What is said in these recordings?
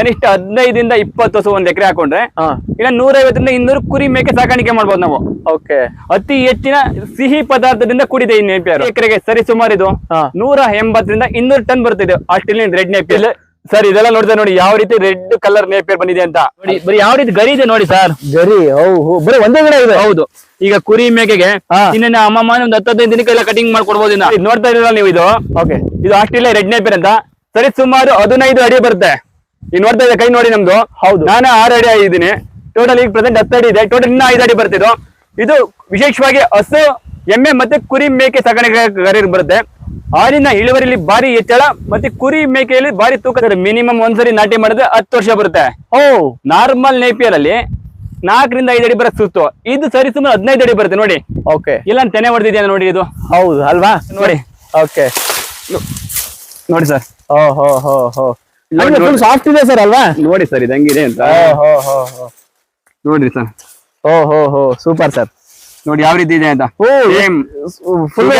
ಕನಿಷ್ಠ ಹದಿನೈದಿಂದ ಇಪ್ಪತ್ತು ಹಸು ಒಂದ್ ಎಕರೆ ಹಾಕೊಂಡ್ರೆ ಇಲ್ಲ ನೂರೈವತ್ತರಿಂದ ಇನ್ನೂರು ಕುರಿ ಮೇಕೆ ಸಾಕಾಣಿಕೆ ಮಾಡ್ಬೋದು ನಾವು. ಓಕೆ. ಅತಿ ಹೆಚ್ಚಿನ ಸಿಹಿ ಪದಾರ್ಥದಿಂದ ಕೂಡಿದೆ ಈ ನೇಪಿಯರ್. ಎಕರೆಗೆ ಸರಿ ಸುಮಾರು ಇದು. ನೂರ ಎಂಬತ್ತರಿಂದ ಇನ್ನೂರು ಟನ್ ಬರ್ತಿದೆ ಆಸ್ಟ್ರೇಲಿಯನ್ ರೆಡ್ ನೇಪಿಯರ್. ಸರ್ ಇದೆಲ್ಲ ನೋಡಿದ್ರೆ ನೋಡಿ ಯಾವ ರೀತಿ ರೆಡ್ ಕಲರ್ ನೇಪಿಯರ್ ಬಂದಿದೆ ಅಂತ. ನೋಡಿ ಬರೀ ಯಾವ ರೀತಿ ಗರಿ ಇದೆ ನೋಡಿ ಸರ್. ಗರಿ ಬರೀ ಒಂದೇ ಗಿಡ ಇದೆ. ಹೌದು. ಈಗ ಕುರಿ ಮೇಕೆಗೆ ಅಮ್ಮ ಮನೆ ಒಂದ್ ಒಂದು ಹತ್ತು ಹದಿನೈದು ದಿನಕ್ಕೆಲ್ಲ ಕಟಿಂಗ್ ಮಾಡ್ಕೊಡ್ಬೋದು ನೋಡ್ತಾ ಇರಲ್ಲ ನೀವು ಇದು? ಓಕೆ. ಇದು ಆಸ್ಟ್ರೇಲಿಯಾ ರೆಡ್ ನೇಪಿಯರ್ ಅಂತ. ಸರಿ ಸುಮಾರು ಹದಿನೈದು ಅಡಿ ಬರುತ್ತೆ. ಈಗ ನೋಡ್ತಾ ಇದ್ದೆ ಕೈ ನೋಡಿ ನಮ್ದು. ಹೌದು. ನಾನು ಆರು ಅಡಿ ಆಗಿದ್ದೀನಿ. ಟೋಟಲ್ ಈಗ ಪ್ರೆಸೆಂಟ್ ಹತ್ತು ಅಡಿ ಇದೆ. ಟೋಟಲ್ ಇನ್ನೂ ಐದು ಅಡಿ ಬರ್ತಿದ್ದು. ಇದು ವಿಶೇಷವಾಗಿ ಹಸು ಎಮ್ಮೆ ಮತ್ತೆ ಕುರಿ ಮೇಕೆ ಸಾಕಾಣಿಕೆ ಬರುತ್ತೆ. ಹಾಲಿನ ಇಳುವರಿಲಿ ಭಾರಿ ಹೆಚ್ಚಳ ಮತ್ತೆ ಕುರಿ ಮೇಕೆಯಲ್ಲಿ ಭಾರಿ ತೂಕ ಮಿನಿಮಮ್ ಒಂದ್ಸರಿ ನಾಟಿ ಮಾಡಿದ್ರೆ ಹತ್ತು ವರ್ಷ ಬರುತ್ತೆ. ಓ. ನಾರ್ಮಲ್ ನೇಪಿಯರ್ ಅಲ್ಲಿ ನಾಲ್ಕರಿಂದ ಐದು ಅಡಿ ಬರಕ್ ಸುತ್ತು. ಇದು ಸರಿ ಸುಮಾರು ಹದಿನೈದು ಅಡಿ ಬರುತ್ತೆ ನೋಡಿ. ಓಕೆ ಇಲ್ಲ ತೆನೆ ಹೊಡೆದಿದ್ಯಾ ನೋಡಿ ಇದು? ಹೌದು ಅಲ್ವಾ? ನೋಡಿ. ಓಕೆ ನೋಡಿ ಸರ್. ಓ ಹೋ ಹೋ ಹೋ. ಫುಲ್ ಸಾಫ್ಟ್ ಇದೆ ಸರ್ ಅಲ್ವಾ? ನೋಡಿ ಸರ್ ಇದು ಹೆಂಗಿದೆ ಅಂತ. ಓ ಹೋ ಹೋ ಹೋ. ನೋಡ್ರಿ ಸರ್ ಓ ಹೋ ಹೋ ಸೂಪರ್ ಸರ್ ನೋಡಿ ಯಾವ ರೀತಿ ಇದೆ ಅಂತ. ಫುಲ್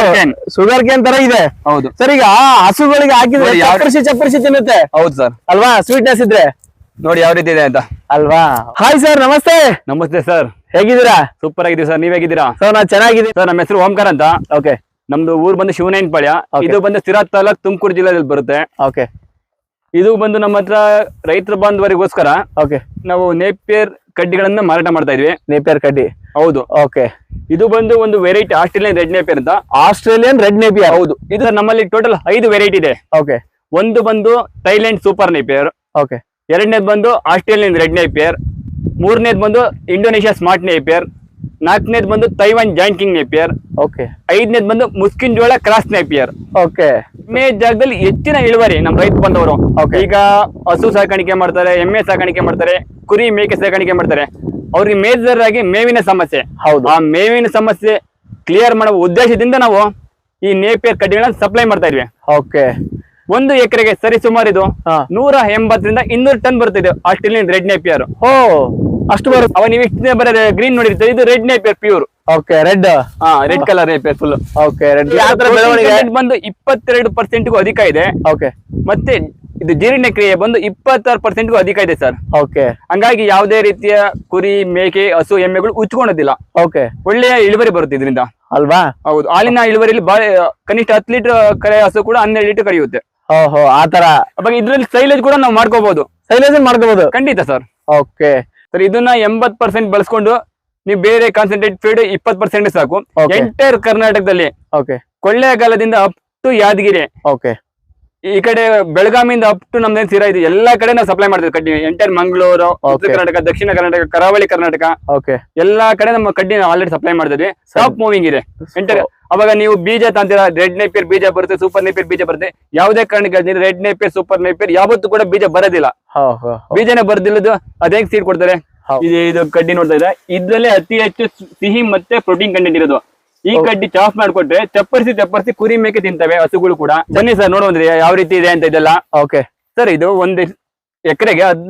ಶುಗರ್ ಕೇನ್ ತರ ಇದೆ. ಹೌದು. ಸರ್ ಈಗ ಹಸುಗಳಿಗೆ ಹಾಕಿದ್ರೆ ಚಪ್ಪರಿಸಿ ಚಪ್ಪರಿಸಿ ತಿನ್ನುತ್ತೆ. ಹೌದು ಸರ್ ಅಲ್ವಾ? ಸ್ವೀಟ್ನೆಸ್ ಇದ್ರೆ. ನೋಡಿ ಯಾವ ರೀತಿ ಇದೆ ಅಂತ. ಅಲ್ವಾ? ಹಾಯ್ ಸರ್ ನಮಸ್ತೆ. ನಮಸ್ತೆ ಸರ್ ಹೇಗಿದ್ದೀರಾ? ಸೂಪರ್ ಆಗಿದ್ದೀವಿ ಸರ್ ನೀವ್ ಹೇಗಿದ್ದೀರಾ? ಸರ್ ನಾ ಚೆನ್ನಾಗಿದ್ದೀನಿ. ಸರ್ ನಮ್ಮ ಹೆಸರು ಓಂಕಾರ ಅಂತ. ಓಕೆ ನಮ್ದು ಊರ್ ಬಂದು ಶಿವನೈನಪಾಳ್ಯ ಪಳ್ಯ. ಇದು ಬಂದು ಸ್ಥಿರ ತಾಲೂಕ್ ತುಮಕೂರು ಜಿಲ್ಲೆಯಲ್ಲಿ ಬರುತ್ತೆ. ಓಕೆ ಇದು ಬಂದು ನಮ್ಮ ಹತ್ರ ರೈತರ ಬಾಂಧವರಿಗೋಸ್ಕರ ಓಕೆ ನಾವು ನೇಪಿಯರ್ ಕಡ್ಡಿಗಳನ್ನ ಮಾರಾಟ ಮಾಡ್ತಾ ಇದ್ವಿ. ನೇಪಿಯರ್ ಕಡ್ಡಿ? ಹೌದು. ಓಕೆ ಇದು ಬಂದು ಒಂದು ವೆರೈಟಿ ಆಸ್ಟ್ರೇಲಿಯನ್ ರೆಡ್ ನೇಪಿಯರ್ ಅಂತ. ಆಸ್ಟ್ರೇಲಿಯನ್ ರೆಡ್ ನೇಪಿಯರ್ ಹೌದು. ಇದು ನಮ್ಮಲ್ಲಿ ಟೋಟಲ್ ಐದು ವೆರೈಟಿ ಇದೆ. ಓಕೆ ಒಂದು ಬಂದು ಥೈಲ್ಯಾಂಡ್ ಸೂಪರ್ ನೇಪಿಯರ್ ಓಕೆ ಎರಡನೇದು ಬಂದು ಆಸ್ಟ್ರೇಲಿಯನ್ ರೆಡ್ ನೇಪಿಯರ್ ಮೂರನೇದು ಬಂದು ಇಂಡೋನೇಷ್ಯಾ ಸ್ಮಾರ್ಟ್ ನೇಪಿಯರ್ ನಾಲ್ಕನೇದು ಬಂದು Taiwan giant king napier okay ಐದನೇದು ಬಂದು ಮುಸ್ಕಿನ್ ಜೋಳ ಕ್ರಾಸ್ ನೇಪಿಯರ್ ಓಕೆ ಎಮ್ಮೆ ಜಾಗದಲ್ಲಿ ಹೆಚ್ಚಿನ ಇಳುವರಿ ನಮ್ಮ ರೈತ ಬಂದವರು. ಈಗ ಹಸು ಸಾಕಾಣಿಕೆ ಮಾಡ್ತಾರೆ ಎಮ್ಮೆ ಸಾಕಾಣಿಕೆ ಮಾಡ್ತಾರೆ ಕುರಿ ಮೇಕೆ ಸಾಕಾಣಿಕೆ ಮಾಡ್ತಾರೆ. ಅವ್ರಿಗೆ ಮೇಜರ್ ಆಗಿ ಮೇವಿನ ಸಮಸ್ಯೆ. ಹೌದು. ಆ ಮೇವಿನ ಸಮಸ್ಯೆ ಕ್ಲಿಯರ್ ಮಾಡುವ ಉದ್ದೇಶದಿಂದ ನಾವು ಈ ನೇಪಿಯರ್ ಕಡ್ಡಿಗಳನ್ನ ಸಪ್ಲೈ ಮಾಡ್ತಾ ಇದ್ವಿ. ಓಕೆ ಒಂದು ಎಕರೆಗೆ ಸರಿ ಸುಮಾರು ಇದು ನೂರ ಎಂಬತ್ತರಿಂದ ಇನ್ನೂರು ಟನ್ ಬರ್ತಿದೆ ಆಸ್ಟ್ರೇಲಿಯನ್ ರೆಡ್ ನೇಪಿಯರ್. ಓ ಅಷ್ಟು ಬರುತ್ತೆ. ಅವ ನೀವು ಇಷ್ಟು ಬರೋದು ಗ್ರೀನ್ ನೋಡಿರ್ತೀರಿ ಇದು red napier pure okay red ಹಾ red colour napier full okay red ಬೆಳವಣಿಗೆ ಬಂದು ಇಪ್ಪತ್ತೆರಡು ಪರ್ಸೆಂಟ್ಗೂ ಅಧಿಕ ಇದೆ. ಓಕೆ ಮತ್ತೆ ಇದು ಜೀರ್ಣಕ್ರಿಯೆ ಬಂದು ಇಪ್ಪತ್ತಾರು ಪರ್ಸೆಂಟ್ಗೂ ಅಧಿಕ ಇದೆ ಸರ್. ಓಕೆ ಹಂಗಾಗಿ ಯಾವುದೇ ರೀತಿಯ ಕುರಿ ಮೇಕೆ ಹಸು ಎಮ್ಮೆಗಳು ಉಚ್ಕೊಳೋದಿಲ್ಲ ಓಕೆ ಒಳ್ಳೆಯ ಇಳುವರಿ ಬರುತ್ತೆ ಇದರಿಂದ. ಅಲ್ವಾ? ಹೌದು. ಹಾಲಿನ ಇಳುವರಿಯಲ್ಲಿ ಕನಿಷ್ಠ ಹತ್ತು ಲೀಟರ್ ಕರೆ ಹಸು ಕೂಡ ಹನ್ನೆರಡು ಲೀಟರ್ ಕರೆಯುತ್ತೆ. ಓಹೋ ಆತರ ಆ ತರ. ಅವಾಗ ಇದ್ರಲ್ಲಿ ಸೈಲೇಜ್ ಕೂಡ ನಾವು ಮಾಡ್ಕೋಬಹುದು ಸೈಲೇಜ್ ಮಾಡ್ಕೋಬಹುದು ಖಂಡಿತ ಸರ್. ಓಕೆ ಸರ್ ಇದನ್ನ ಎಂಬತ್ ಪರ್ಸೆಂಟ್ ಬಳಸ್ಕೊಂಡು ನೀವು ಬೇರೆ ಕಾನ್ಸಂಟ್ರೇಟ್ ಫೀಡ್ ಇಪ್ಪತ್ ಪರ್ಸೆಂಟ್ ಸಾಕು. ಎಂಟೈರ್ ಕರ್ನಾಟಕದಲ್ಲಿ ಕೊಳ್ಳೇಗಾಲದಿಂದ ಅಪ್ ಟು ಯಾದಗಿರಿ. ಓಕೆ ಈ ಕಡೆ ಬೆಳಗಾವಿಯಿಂದ ಅಪ್ ಟು ನಮ್ದೇನ್ ಸಿರಾ ಇದೆ. ಎಲ್ಲಾ ಕಡೆ ನಾವು ಸಪ್ಲೈ ಮಾಡ್ತೀವಿ ಕಡ್ಡಿ. ಎಂಟೈರ್ ಮಂಗಳೂರು ಉತ್ತರ ಕರ್ನಾಟಕ ದಕ್ಷಿಣ ಕರ್ನಾಟಕ ಕರಾವಳಿ ಕರ್ನಾಟಕ. ಓಕೆ ಎಲ್ಲಾ ಕಡೆ ನಮ್ಮ ಕಡ್ಡಿ ನಾವು ಆಲ್ರೆಡಿ ಸಪ್ಲೈ ಮಾಡಿದ್ವಿ ಸ್ಟಾಪ್ ಮೂವಿಂಗ್ ಇದೆ. ಎಂಟರ್ ಅವಾಗ ನೀವು ಬೀಜ ತಂತೀರಾ? ರೆಡ್ ನೇಪಿಯರ್ ಬೀಜ ಬರುತ್ತೆ ಸೂಪರ್ ನೇಪಿಯರ್ ಬೀಜ ಬರುತ್ತೆ. ಯಾವುದೇ ಕಾರಣಕ್ಕೆ ರೆಡ್ ನೇಪಿಯರ್ ಸೂಪರ್ ನೇಪಿಯರ್ ಯಾವತ್ತೂ ಕೂಡ ಬೀಜ ಬರೋದಿಲ್ಲ. ಬೀಜನೇ ಬರ್ದಿಲ್ಲದು ಅದೇ ಸೀಡ್ ಕೊಡ್ತಾರೆ. ಇದು ಕಡ್ಡಿ ನೋಡ್ತಾ ಇದ್ರೆ ಇದ್ರಲ್ಲೇ ಅತಿ ಹೆಚ್ಚು ಸಿಹಿ ಮತ್ತೆ ಪ್ರೋಟೀನ್ ಕಂಟೆಂಟ್ ಇರೋದು. ಈ ಕಡ್ಡಿ ಚಾಫ್ ಮಾಡ್ಕೊಟ್ರೆ ಚಪ್ಪರಿಸಿ ಚಪ್ಪರ್ಸಿ ಕುರಿ ಮೇಕೆ ತಿಂತವೆ ಹಸುಗಳು ಕೂಡ. ಬನ್ನಿ ಸರ್ ನೋಡುವಂದ್ರೆ ಯಾವ ರೀತಿ ಇದೆ ಅಂತ ಇದೆಲ್ಲ. ಓಕೆ ಸರ್ ಇದು ಒಂದ್ ಎಕರೆಗೆ ಅದ್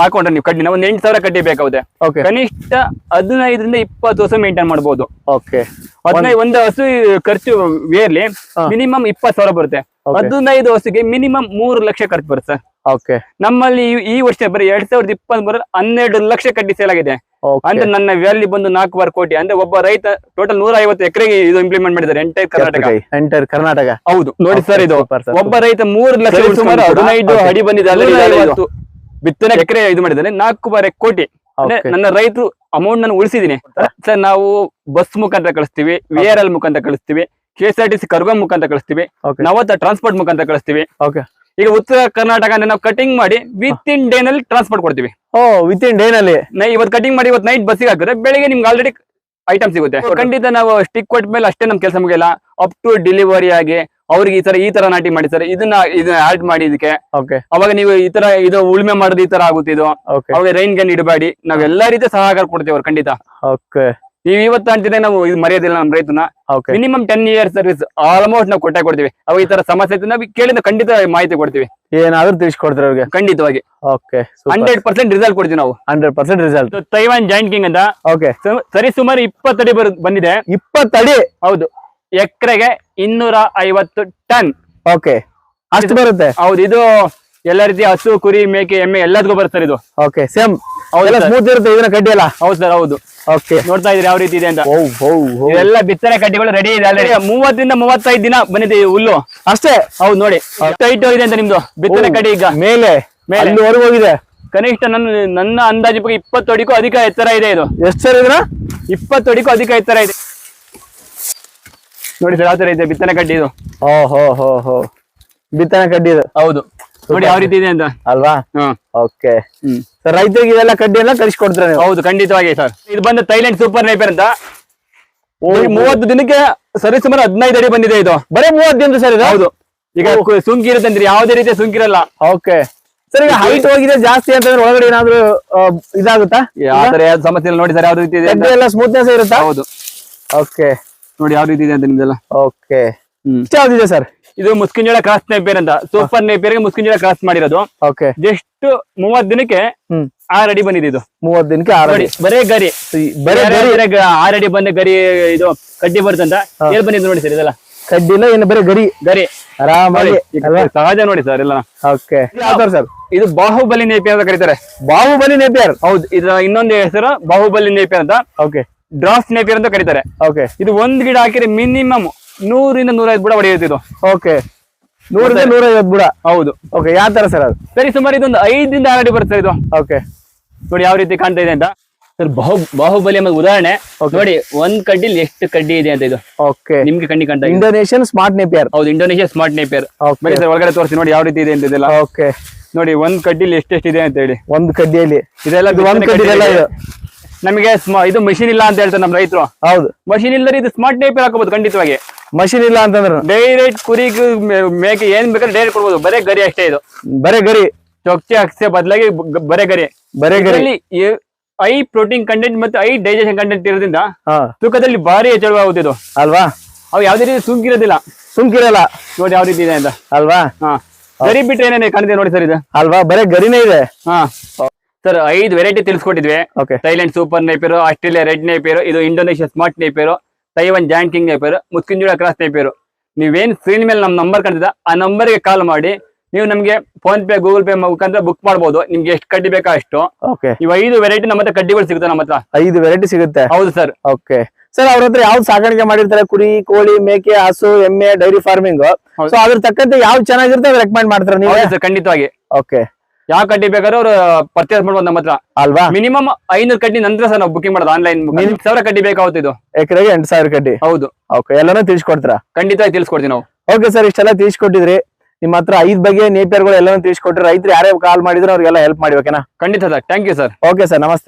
ಹಾಕೊಂಡ್ರೆ ನೀವು ಕಡ್ಡಿನ ಒಂದ್ ಎಂಟು ಸಾವಿರ ಕಡ್ಡಿ ಬೇಕಾಗುತ್ತೆ. ಕನಿಷ್ಠ ಹದಿನೈದರಿಂದ ಇಪ್ಪತ್ತು ಹಸು ಮೇಂಟೈನ್ ಮಾಡಬಹುದು ಓಕೆ ಹದಿನೈದು ಒಂದು ಹಸು ಖರ್ಚು ವೇರ್ಲಿ ಮಿನಿಮಮ್ ಇಪ್ಪತ್ತು ಸಾವಿರ ಬರುತ್ತೆ. ಹದಿನೈದು ಹಸುಗೆ ಮಿನಿಮಮ್ ಮೂರು ಲಕ್ಷ ಖರ್ಚು ಬರುತ್ತೆ ಸರ್. ಓಕೆ ನಮ್ಮಲ್ಲಿ ಈ- ವರ್ಷ ಬರೀ ಎರಡ್ ಸಾವಿರದ ಇಪ್ಪತ್ತ್ ಮೂರ ಹನ್ನೆರಡು ಲಕ್ಷ ಕಡ್ಡಿ ಸೇಲ್ ಆಗಿದೆ. ಅಂದ್ರೆ ನನ್ನ ವ್ಯಾಲಿ ಬಂದು ನಾಲ್ಕೂವರೆ ಕೋಟಿ. ಅಂದ್ರೆ ಒಬ್ಬ ರೈತ ಟೋಟಲ್ ನೂರ ಐವತ್ತು ಎಕರೆಗೆ ಇದು ಇಂಪ್ಲಿಮೆಂಟ್ ಮಾಡಿದ್ದಾರೆ ಎಂಟೈರ್ ಕರ್ನಾಟಕ. ಎಂಟರ್ ಕರ್ನಾಟಕ. ಹೌದು. ನೋಡಿ ಸರ್ ಇದು. ಒಬ್ಬ ರೈತ ಮೂರು ಲಕ್ಷ ಸುಮಾರು ಹದಿನೈದು ಅಡಿ ಬಂದಿದೆ. ಬಿತ್ತನೆ ಎಕರೆ ಇದು ಮಾಡಿದ್ದಾರೆ. ನಾಲ್ಕೂವರೆ ಕೋಟಿ. ನನ್ನ ರೈತರು ಅಮೌಂಟ್ ನಾನು ಉಳಿಸಿದೀನಿ ಸರ್ ನಾವು ಬಸ್ ಮುಖಾಂತರ ಕಳಿಸ್ತೀವಿ ವಿ ಆರ್ ಎಲ್ ಮುಖಾಂತರ ಕಳಿಸ್ತೀವಿ K S R T C cargo ಮುಖಾಂತರ ಕಳಿಸ್ತೀವಿ ನಾವತ್ತ ಟ್ರಾನ್ಸ್ಪೋರ್ಟ್ ಮುಖಾಂತರ ಕಳಿಸ್ತೀವಿ. ಓಕೆ ಈಗ ಉತ್ತರ ಕರ್ನಾಟಕ ನಾವು ಕಟಿಂಗ್ ಮಾಡಿ ವಿತ್ ಇನ್ ಡೇ ನಲ್ಲಿ ಟ್ರಾನ್ಸ್ಪೋರ್ಟ್ ಕೊಡ್ತೀವಿ. ಓ ವಿತ್ ಇನ್ ಡೇ ನಲ್ಲಿ. ನಾ ಇವತ್ತು ಕಟಿಂಗ್ ಮಾಡಿ ಇವತ್ತು ನೈಟ್ ಬಸ್ಸಿಗೆ ಹಾಕಿದ್ರೆ ಬೆಳಿಗ್ಗೆ ನಿಮ್ಗೆ ಆಲ್ರೆಡಿ ಐಟಮ್ ಸಿಗುತ್ತೆ. ಖಂಡಿತ ನಾವು ಸ್ಟಿಕ್ ಕೊಟ್ಟ ಮೇಲೆ ಅಷ್ಟೇ ನಮ್ ಕೆಲಸ ಮುಗಿಯಲ್ಲ. ಅಪ್ ಟು ಡೆಲಿವರಿ ಆಗಿ ಅವ್ರಿಗೆ ಈ ತರ ಈ ತರ ನಾಟಿ ಮಾಡಿ ಸರ್ ಇದನ್ನ ಇದನ್ನ ಆಡ್ ಮಾಡಿ ಇದಕ್ಕೆ. ಓಕೆ ಅವಾಗ ನೀವು ಈ ತರ ಇದು ಉಳುಮೆ ಮಾಡೋದು ಈ ತರ ಆಗುತ್ತೆ ಇದು ಅವಾಗ ರೈನ್ ಗನ್ ಇಡಬೇಡಿ. ನಾವ್ ಎಲ್ಲಾ ರೀತಿ ಸಹಕಾರ ಕೊಡ್ತೀವಿ ಅವ್ರು ಖಂಡಿತ. ಓಕೆ ನೀವು ಇವತ್ತು ಅಂತಿದ್ರೆ ನಾವು ಇದು ಮರೆಯೋದಿಲ್ಲ ನಮ್ಮ ರೈತನ minimum ten year service almost ನಾವು ಕೊಟ್ಟೆ ಕೊಡ್ತೀವಿ. ಅವಾಗ ಈ ತರ ಸಮಸ್ಯೆ ನಾವು ಕೇಳಿದ ಖಂಡಿತ ಮಾಹಿತಿ ಕೊಡ್ತೀವಿ. ಏನಾದ್ರೂ ತಿಳಿಸ್ಕೊಡ್ತಾರೆ ಅವ್ರಿಗೆ? ಖಂಡಿತವಾಗಿ. ಓಕೆ ಹಂಡ್ರೆಡ್ ಪರ್ಸೆಂಟ್ ರಿಸಲ್ಟ್ ಕೊಡ್ತೀವಿ ನಾವು. Hundred percent result Taiwan giant king ಅಂತ. ಓಕೆ ಸರಿ ಸುಮಾರು ಇಪ್ಪತ್ತಡಿ ಬರ್ ಬಂದಿದೆ. ಇಪ್ಪತ್ತಡಿ? ಹೌದು. ಎಕರೆಗೆ ಇನ್ನೂರ ಐವತ್ತು ಟನ್. ಓಕೆ ಅಷ್ಟು ಬರುತ್ತೆ? ಹೌದು ಇದು ಎಲ್ಲ ರೀತಿ ಹಸು ಕುರಿ ಮೇಕೆ ಎಮ್ಮೆ ಎಲ್ಲದಕ್ಕೂ ಬರುತ್ತೆ ಸರ್ ಇದು. ಓಕೆ ಸೇಮ್ ಹೌದು ಸ್ಮೂತ್ ಇರುತ್ತೆ ಇದನ್ನ ಕಡ್ಡಿ ಅಲ್ಲ ಹೌದು ಸರ್ ಹೌದು. ಓಕೆ ನೋಡ್ತಾ ಇದ್ರಿ ಯಾವ ರೀತಿ ಇದೆ ಅಂತ? ಎಲ್ಲ ಬಿತ್ತನೆ ಕಡ್ಡಿಗಳು ರೆಡಿ ಇದೆ ಆಲ್ರೆಡಿ ಮೂವತ್ತರಿಂದ ಮೂವತ್ತೈದು ದಿನ ಬಂದಿದೆ ಹುಲ್ಲು. ಅಷ್ಟೇ? ಹೌದು ನೋಡಿ. ಟೈಟ್ ಹೋಗಿದೆ ಅಂತ ನಿಮ್ದು? ಬಿತ್ತನೆ ಓ, ಕಡ್ಡಿ ಈಗ. ಮೇಲೆ. ಮೇಲೆ. ಅಲ್ಲಿವರೆಗೂ ಹೋಗಿದೆ. ಕನಿಷ್ಠ ನನ್ನ ನನ್ನ ಅಂದಾಜು ಪ್ರಕಾರ ಇಪ್ಪತ್ತು ಅಡಿಗೂ ಅಧಿಕ ಎತ್ತರ ಇದೆ ಇದು. ಎಷ್ಟು ಸರ್ ಇದ್ರ ಇಪ್ಪತ್ತು ಅಡಿಗೂ ಅಧಿಕ ಎತ್ತರ ಇದೆ. ನೋಡಿ ಸರ್ ಯಾವ ತರ ಇದೆ ಬಿತ್ತನೆ ಕಡ್ಡಿ ಇದು. ಓ ಹೋ ಹೋ ಹೋ ಬಿತ್ತನೆ ಕಡ್ಡಿ ಇದು. ಹೌದು. ನೋಡಿ ಯಾವ ರೀತಿ ಇದೆ ಅಂತ. ಅಲ್ವಾ? ಓಕೆ. ಸರ್ ರೈತರಿಗೆ ಇವೆಲ್ಲ ಕಡ್ಡಿ ಎಲ್ಲ ಕಳಿಸ್ಕೊಡ್ತೀರಾ ನೀವು? ಹೌದು ಖಂಡಿತವಾಗಿ ಸರ್. ಇದು ಬಂದು ಥೈಲ್ಯಾಂಡ್ ಸೂಪರ್ ನೈಪರ್ ಅಂತ. ಮೂವತ್ತು ದಿನಕ್ಕೆ ಸರಿ ಸುಮಾರು ಹದಿನೈದು ಅಡಿ ಬಂದಿದೆ ಇದು. ಬರೇ ಮೂವತ್ತು ದಿನ ಸರ್ ಇದು? ಹೌದು. ಈಗ ಸುಂಕಿರುತ್ತೆ ಸುಂಕಿ ಇರುತ್ತೆ ಅಂದ್ರೆ ಯಾವುದೇ ರೀತಿಯ ಸುಂಕಿರಲ್ಲ ಓಕೆ. ಸರ್ ಈಗ ಹೈಟ್ ಹೋಗಿದೆ ಜಾಸ್ತಿ ಅಂತಂದ್ರೆ ಒಳಗಡೆ ಏನಾದ್ರು ಇದಾಗುತ್ತಾ? ಯಾವ ತರ ಯಾವ್ದು ಸಮಸ್ಯೆ ನೋಡಿ ಸರ್ ಯಾವ ರೀತಿ ಇದೆ ಎಲ್ಲ ಸ್ಮೂತ್ನೆಸ್ ಇರುತ್ತಾ? ಹೌದು. ಓಕೆ. ನೋಡಿ ಯಾವ ರೀತಿ ಇದೆ ಅಂತ ನಿಮ್ದೆಲ್ಲ. ಓಕೆ. ಹ್ಮ್. ಯಾವ್ದಿದೆ ಸರ್? ಇದು ಮುಸ್ಕಿಂಜೋಳ ಕ್ರಾಸ್ ನೇಪೇರ್ ಅಂತ ಸೂಪರ್ ನೇಪಿಯರ್ಗೆ ಮುಸ್ಕಿಂಜೋಳ ಕ್ರಾಸ್ ಮಾಡಿರೋದು. ಓಕೆ. ಜಸ್ಟ್ ಮೂವತ್ ದಿನಕ್ಕೆ ಆ ಆರ್ ಅಡಿ ಬಂದಿದೆ ಇದು. ಮೂವತ್ ದಿನಕ್ಕೆ ಆರ್ ಅಡಿ. ಬರೇ ಗರಿ. ಬರೇ ಆರಡಿ ಆರ್ ಅಡಿ ಬಂದ ಗರಿ ಇದು ಕಡ್ಡಿ ಬರುತ್ತಂತ ಏನ್ ಬಂದಿದ್ದು ನೋಡಿ ಸರ್ ಇದೆಲ್ಲ. ಕಡ್ಡಿನ ಏನು ಬರೀ ಗರಿ. ಗರಿ. ಆರಾಮಾಗಿ ಸಹಜ ನೋಡಿ ಸರ್ ಎಲ್ಲ ಓಕೆ. ಸರ್ ಇದು ಬಾಹುಬಲಿ ನೇಪಿ ಅಂತ ಕರೀತಾರೆ. ಬಾಹುಬಲಿ ನೇಪಿಯರ್ ಹೌದು ಇದ್ರ ಇನ್ನೊಂದು ಹೆಸರು ಬಾಹುಬಲಿ ನೇಪಿಯರ್ ಅಂತ. ಓಕೆ. ಡ್ರಾಫ್ಟ್ ನೇಪಿಯರ್ ಅಂತ ಕರೀತಾರೆ. ಓಕೆ. ಇದು ಒಂದ್ ಗಿಡ ಹಾಕಿದ್ರೆ ಮಿನಿಮಮ್ ನೂರಿಂದ ನೂರೈದು ಬುಡ ಹೊಡೆಯುತ್ತೆ ಇದು ಓಕೆ ನೂರಿಂದ ನೂರೈವತ್ತು ಬುಡ. ಹೌದು. ಓಕೆ ಯಾವ ತರ ಸರ್ ಅದು? ಸರಿ ಸುಮಾರು ಇದೊಂದು ಐದರಿಂದ ಆರಡಿ ಬರುತ್ತೆ ಇದು. ಓಕೆ ನೋಡಿ ಯಾವ ರೀತಿ ಕಾಣ್ತಾ ಇದೆ ಅಂತ. ಸರ್ ಬಾಹು ಬಾಹುಬಲಿ ಎಂಬ ಉದಾಹರಣೆ. ನೋಡಿ ಒಂದ್ ಕಡ್ಡಿಲಿ ಎಷ್ಟು ಕಡ್ಡಿ ಇದೆ ಅಂತ ಇದು. ಓಕೆ ನಿಮ್ಗೆ ಕಣ್ಣಿ ಕಾಣ್ತಾ ಇಂಡೋನೇಷಿಯನ್ ಸ್ಮಾರ್ಟ್ ನೇಪಿಯರ್ ಹೌದು ಇಂಡೋನೇಷಿಯನ್ ಸ್ಮಾರ್ಟ್ ನೇಪಿಯರ್ ಓಕೆ ಬನ್ನಿ ಸರ್ ಒಳಗಡೆ ತೋರಿಸಿ ನೋಡಿ ಯಾವ ರೀತಿ ಇದೆ ಅಂತ ಇದೆಲ್ಲ. ಓಕೆ ನೋಡಿ ಒಂದ್ ಕಡ್ಡಿಲಿ ಎಷ್ಟೆಷ್ಟಿದೆ ಅಂತ ಹೇಳಿ. ಒಂದ್ ಕಡ್ಡಿಯಲ್ಲಿ. ಇದೆಲ್ಲ ಇದು ಒಂದ್ ಕಡ್ಡಿ ನಮಗೆ ಇದು ಮಷಿನ್ ಇಲ್ಲ ಅಂತ ಹೇಳ್ತಾರೆ ನಮ್ ರೈತರು. ಹೌದು. ಮಷಿನ್ ಇಲ್ಲದ್ರೆ ಇದು ಸ್ಮಾರ್ಟ್ ಟೈಪ್ ಹಾಕೋಬಹುದು ಖಂಡಿತವಾಗಿ. ಮಷಿನ್ ಇಲ್ಲ ಅಂತಂದ್ರೆ. ಡೈರೆಕ್ಟ್ ಕುರಿ ಮೇಕೆ ಏನ್ ಬೇಕಾದ್ರೆ ಡೈರೆಕ್ಟ್ ಕೊಡ್ಬೋದು. ಬರೇ ಗರಿ ಅಷ್ಟೇ ಇದು. ಬರೇ ಗರಿ. ಚೊಕ್ಚೆ ಅಕ್ಸೆ ಬದಲಾಗಿ ಬರೇ ಗರಿ. ಬರೇ ಗರಿ. ಐ ಪ್ರೋಟೀನ್ ಕಂಟೆಂಟ್ ಮತ್ತೆ ಐ ಡೈಜೆಷನ್ ಕಂಟೆಂಟ್ ಇರೋದ್ರಿಂದ ತೂಕದಲ್ಲಿ ಭಾರಿ ಹೆಚ್ಚಳವಾಗುತ್ತೆ ಇದು. ಅಲ್ವಾ? ಅವು ಯಾವ್ದೇ ರೀತಿ ಸುಂಕಿರೋದಿಲ್ಲ ಸುಂಕಿರಲ್ಲ ನೋಡಿ ಯಾವ ರೀತಿ ಇದೆ ಅಂತ. ಅಲ್ವಾ? ಹಾ. ಗರಿ ಬಿಟ್ರೆ ಏನೇನೆ ಕಾಣಿದೆ ನೋಡಿ ಸರ್ ಇದು. ಅಲ್ವಾ? ಬರೇ ಗರಿನೇ ಇದೆ. ಹಾ. ಸರ್ ಐದು variety ತಿಳಿಸ್ಕೊಟ್ಟಿದ್ವಿ. Thailand super napier Australia red napier ಇದು Indonesia smart napier Taiwan giant king napier ಮುಸ್ಕಿಂಜುಳ cross ನೈಪೇರು ನೀವೇನ್ ಸ್ಕ್ರೀನ್ ಮೇಲೆ ನಮ್ಮ ನಂಬರ್ ಕಾಣ್ತಿದ್ದ ಆ ನಂಬರ್ಗೆ ಕಾಲ್ ಮಾಡಿ ನೀವು ನಮಗೆ ಫೋನ್ ಪೇ ಗೂಗಲ್ ಪೇ ಮುಖಾಂತರ ಬುಕ್ ಮಾಡಬಹುದು ನಿಮ್ಗೆ ಎಷ್ಟು ಕಡ್ಡಿ ಬೇಕಾ ಅಷ್ಟು. ಓಕೆ ಇವು ಐದು ವೆರೈಟಿ ನಮ್ಮ ಹತ್ರ ಕಡ್ಡಿಗಳು ಸಿಗುತ್ತೆ ನಮ್ಮ ಹತ್ರ. ಐದು ವೆರೈಟಿ ಸಿಗುತ್ತೆ? ಹೌದು ಸರ್ ಓಕೆ ಸರ್ ಅವ್ರ ಹತ್ರ ಯಾವ್ದು ಸಾಕಾಣಿಕೆ ಮಾಡಿರ್ತಾರೆ? ಕುರಿ ಕೋಳಿ ಮೇಕೆ ಹಸು ಎಮ್ಮೆ ಡೈರಿ ಫಾರ್ಮಿಂಗ್. ಸೊ ಅದ್ರ ತಕ್ಕಂತೆ ಯಾವ್ದು ಚೆನ್ನಾಗಿರುತ್ತೆ ರೆಕಮೆಂಡ್ ಮಾಡ್ತಾರೆ ನೀವು? ಖಂಡಿತವಾಗಿ. ಓಕೆ ಯಾವ ಕಡ್ಡಿ ಬೇಕಾದ್ರೂ ಅವ್ರು ಪರ್ಚೇಸ್ ಮಾಡ್ಬೋದು ನಮ್ಮ ಹತ್ರ. ಅಲ್ವಾ? ಮಿನಿಮಮ್ ಐನೂರು ಕಡ್ಡಿ ನಂತರ ಸರ್ ನಾವು ಬುಕಿಂಗ್ ಮಾಡೋದು ಆನ್ಲೈನ್ ಸಾವಿರ ಕಡ್ಡಿ ಬೇಕಾಗುತ್ತೆ ಇದು. ಎಕರೆಗೆ ಎಂಟು ಸಾವಿರ ಕಡ್ಡಿ? ಹೌದು. ಓಕೆ ಎಲ್ಲಾನು ತಿಳಿಸ್ಕೊಡ್ತೀರಾ? ಖಂಡಿತವಾಗಿ ತಿಳಿಸ್ಕೊಡ್ತೀವಿ ನಾವು. ಓಕೆ ಸರ್ ಇಷ್ಟೆಲ್ಲ ತಿಳಿಸ್ಕೊಟ್ಟಿದ್ರಿ. ನಿಮ್ಮ ಹತ್ರ ಐದ್ ಬಗ್ಗೆ ನೇಪಿಯರ್ಗಳು ಎಲ್ಲಾನು ತಿಳಿಸ್ಕೊಟ್ರಿ ರೈತರು ಯಾರೇ ಕಾಲ್ ಮಾಡಿದ್ರು ಅವ್ರಿಗೆಲ್ಲ ಹೆಲ್ಪ್ ಮಾಡಿ ಓಕೆನಾ ಖಂಡಿತ sir thank you sir okay sir namaste.